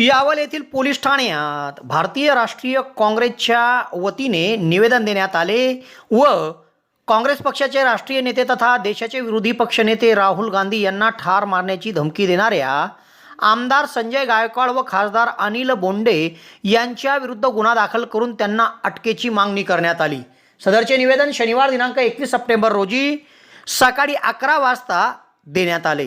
यावल येथील पोलीस ठाण्यात भारतीय राष्ट्रीय काँग्रेसच्या वतीने निवेदन देण्यात आले व काँग्रेस पक्षाचे राष्ट्रीय नेते तथा देशाचे विरोधी पक्षनेते राहुल गांधी यांना ठार मारण्याची धमकी देणाऱ्या आमदार संजय गायकवाड व खासदार अनिल बोंडे यांच्या विरुद्ध गुन्हा दाखल करून त्यांना अटकेची मागणी करण्यात आली. सदरचे निवेदन शनिवार दिनांक एकवीस सप्टेंबर रोजी सकाळी अकरा वाजता देण्यात आले.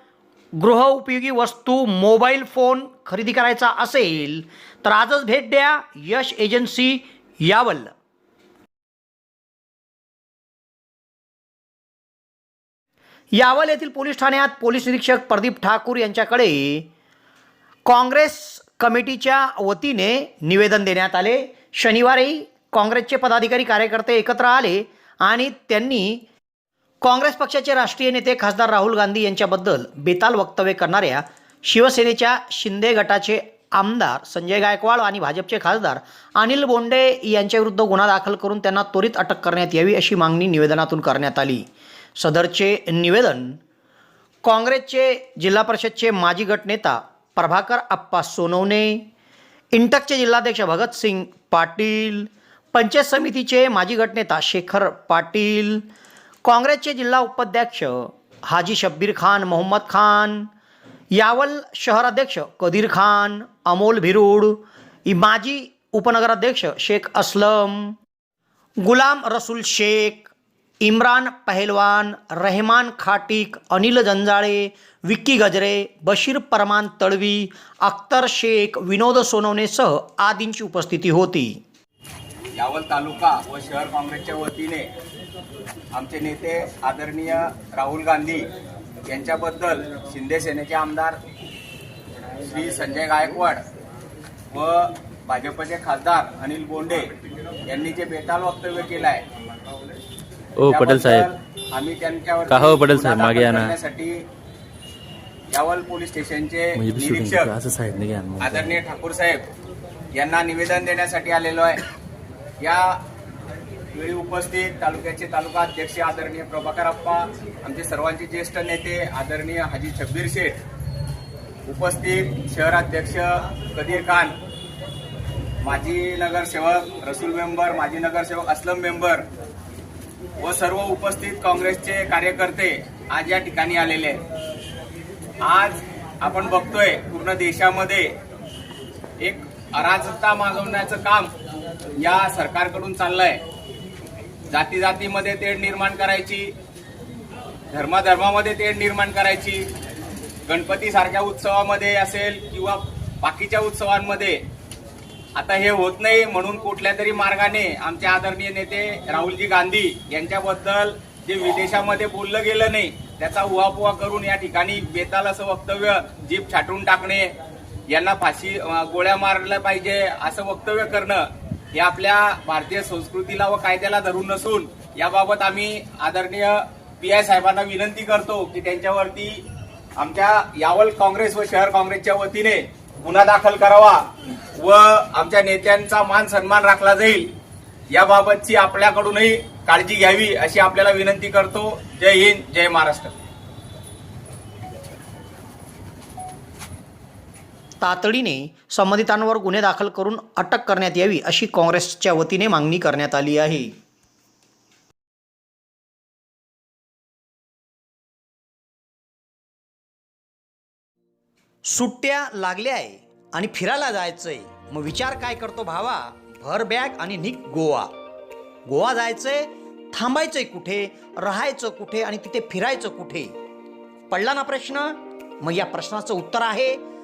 गृहउपयोगी वस्तू मोबाईल फोन खरेदी करायचा असेल तर आजच भेट द्या यश एजन्सी यावल यावल येथील पोलीस ठाण्यात पोलीस निरीक्षक प्रदीप ठाकूर यांच्याकडे काँग्रेस कमिटीच्या वतीने निवेदन देण्यात आले. शनिवारी काँग्रेसचे पदाधिकारी कार्यकर्ते एकत्र आले आणि त्यांनी काँग्रेस पक्षाचे राष्ट्रीय नेते खासदार राहुल गांधी यांच्याबद्दल बेताल वक्तव्य करणाऱ्या शिवसेनेच्या शिंदे गटाचे आमदार संजय गायकवाड आणि भाजपचे खासदार अनिल बोंडे यांच्याविरुद्ध गुन्हा दाखल करून त्यांना त्वरित अटक करण्यात यावी अशी मागणी निवेदनातून करण्यात आली. सदरचे निवेदन काँग्रेसचे जिल्हा परिषदचे माजी गटनेता प्रभाकर आप्पा सोनवणे इंटकचे जिल्हाध्यक्ष भगतसिंग पाटील पंचायत समितीचे माजी गटनेता शेखर पाटील काँग्रेसचे जिल्हा उपाध्यक्ष हाजी शब्बीर खान मोहम्मद खान यावल शहराध्यक्ष कदीर खान अमोल भिरूड माजी उपनगराध्यक्ष शेख असलम गुलाम रसूल शेख इम्रान पहलवान रहमान खाटिक अनिल जंजाळे विक्की गजरे बशीर परमान तळवी अख्तर शेख विनोद सोनवणेसह आदींची उपस्थिती होती. यावल तालुका व शहर काँग्रेसच्या वतीने आमचे नेते आदरणीय राहुल गांधी यांच्याबद्दल शिंदे सेनेचे आमदार श्री संजय गायकवाड व भाजपचे खासदार अनिल बोंडे यांनी जे बेताल वक्तव्य केलं आहे ओ पटेल साहेब आम्ही त्यांच्यावर का हो पटेल साहेब, मागे ना. यावल पोलीस स्टेशनचे म्हणजे निरीक्षक. आदरणीय ठाकूर साहेब यांना निवेदन देण्यासाठी आलेलो आहे या वेळी उपस्थित तालुक्याचे तालुका अध्यक्ष आदरणीय प्रभाकर अप्पा आमचे सर्वांचे ज्येष्ठ नेते आदरणीय हाजी छब्बीर शेठ उपस्थित शहराध्यक्ष कदीर खान माजी नगरसेवक रसूल मेंबर माजी नगरसेवक असलम मेंबर व सर्व उपस्थित काँग्रेसचे कार्यकर्ते आज या ठिकाणी आलेले आहेत. आज आपण बघतोय पूर्ण देशामध्ये एक अराजकता मागवण्याचं काम या सरकारकडून चाललंय. जाती जातीमध्ये तेढ निर्माण करायची धर्माधर्मामध्ये तेढ निर्माण करायची गणपती सारख्या उत्सवामध्ये असेल किंवा बाकीच्या उत्सवांमध्ये. आता हे होत नाही म्हणून कुठल्या तरी मार्गाने आमचे आदरणीय नेते राहुलजी गांधी यांच्याबद्दल जे विदेशामध्ये बोललं गेलं नाही त्याचा उहापोहा करून या ठिकाणी बेताल असं वक्तव्य जीप छाटून टाकणे यांना फाशी गोळ्या मारल्या पाहिजे असं वक्तव्य करणं हे आपल्या भारतीय संस्कृतीला व कायद्याला धरून नसून याबाबत आम्ही आदरणीय पी आय साहेबांना विनंती करतो की त्यांच्यावरती आमच्या यावल काँग्रेस व शहर काँग्रेसच्या वतीने गुन्हा दाखल करावा व आमच्या नेत्यांचा मान सन्मान राखला जाईल. याबाबतची आपल्याकडूनही काळजी घ्यावी अशी आपल्याला विनंती करतो. जय हिंद जय महाराष्ट्र. तातडीने संबंधितांवर गुन्हे दाखल करून अटक करण्यात यावी अशी काँग्रेसच्या वतीने मागणी करण्यात आली आहे. सुट्ट्या लागल्या आहे आणि फिरायला जायचंय. मग विचार काय करतो भावा? भर बॅग आणि निक गोवा. गोवा जायचंय थांबायचंय कुठे? राहायचं कुठे? आणि तिथे फिरायचं कुठे? पडला ना प्रश्न? मग या प्रश्नाचं उत्तर आहे